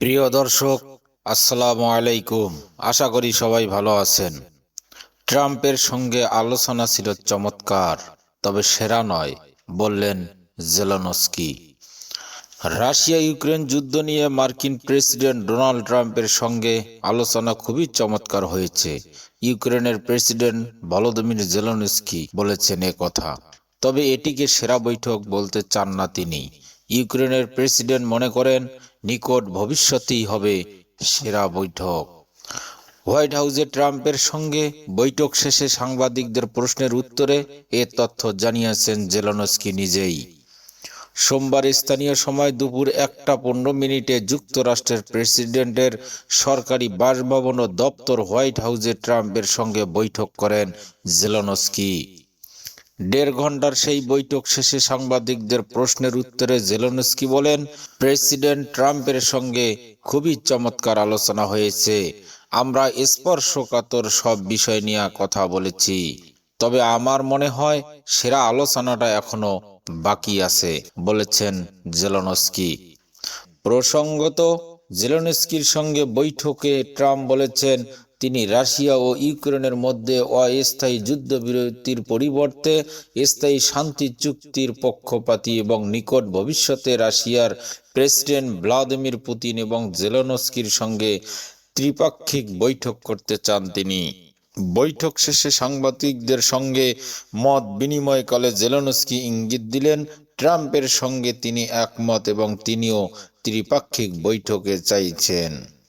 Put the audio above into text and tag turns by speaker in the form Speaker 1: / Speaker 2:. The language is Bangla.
Speaker 1: প্রিয় দর্শক, আসসালামু আলাইকুম। আশা করি সবাই ভালো আছেন। ট্রাম্পের সঙ্গে আলোচনা ছিল চমৎকার, তবে সেরা নয়, বললেন জেলনস্কি। রাশিয়া ইউক্রেন যুদ্ধ নিয়ে মার্কিন প্রেসিডেন্ট ডোনাল্ড ট্রাম্পের সঙ্গে আলোচনা খুবই চমৎকার হয়েছে, ইউক্রেনের প্রেসিডেন্ট ভলোদিমির জেলনস্কি বলেছেন কথা। তবে এটিকে সেরা বৈঠক বলতে চান না তিনি। ইউক্রেনের প্রেসিডেন্ট মনে করেন নিকট ভবিষ্যতেই হবে সেরা বৈঠক। হোয়াইট হাউসে ট্রাম্পের সঙ্গে বৈঠক শেষে সাংবাদিকদের প্রশ্নের উত্তরে এ তথ্য জানিয়েছেন জেলনস্কি নিজেই। সোমবার স্থানীয় সময় দুপুর একটা পনেরো মিনিটে যুক্তরাষ্ট্রের প্রেসিডেন্টের সরকারি বাসভবন ও দপ্তর হোয়াইট হাউসে ট্রাম্পের সঙ্গে বৈঠক করেন জেলনস্কি। দেড় ঘণ্টার সেই বৈঠক শেষে সাংবাদিকদের প্রশ্নের উত্তরে জেলনস্কি বলেন, প্রেসিডেন্ট ট্রাম্পের সঙ্গে খুবই চমৎকার আলোচনা হয়েছে। আমরা স্পর্শকাতর সব বিষয় নিয়ে কথা বলেছি। তবে আমার মনে হয় সেরা আলোচনাটা এখনও বাকি আছে, বলেছেন জেলনস্কি। প্রসঙ্গত, জেলেনস্কির সঙ্গে বৈঠকে ট্রাম্প বলেছেন তিনি রাশিয়া ও ইউক্রেনের মধ্যে অস্থায়ী যুদ্ধবিরতির পরিবর্তে স্থায়ী শান্তি চুক্তির পক্ষপাতী এবং নিকট ভবিষ্যতে রাশিয়ার প্রেসিডেন্ট ভ্লাদিমির পুতিন এবং জেলেনস্কির সঙ্গে ত্রিপাক্ষিক বৈঠক করতে চান তিনি। বৈঠক শেষে সাংবাদিকদের সঙ্গে মত বিনিময়কালে জেলেনস্কি ইঙ্গিত দিলেন, ট্রাম্পের সঙ্গে তিনি একমত এবং তিনিও ত্রিপাক্ষিক বৈঠকে চাইছেন।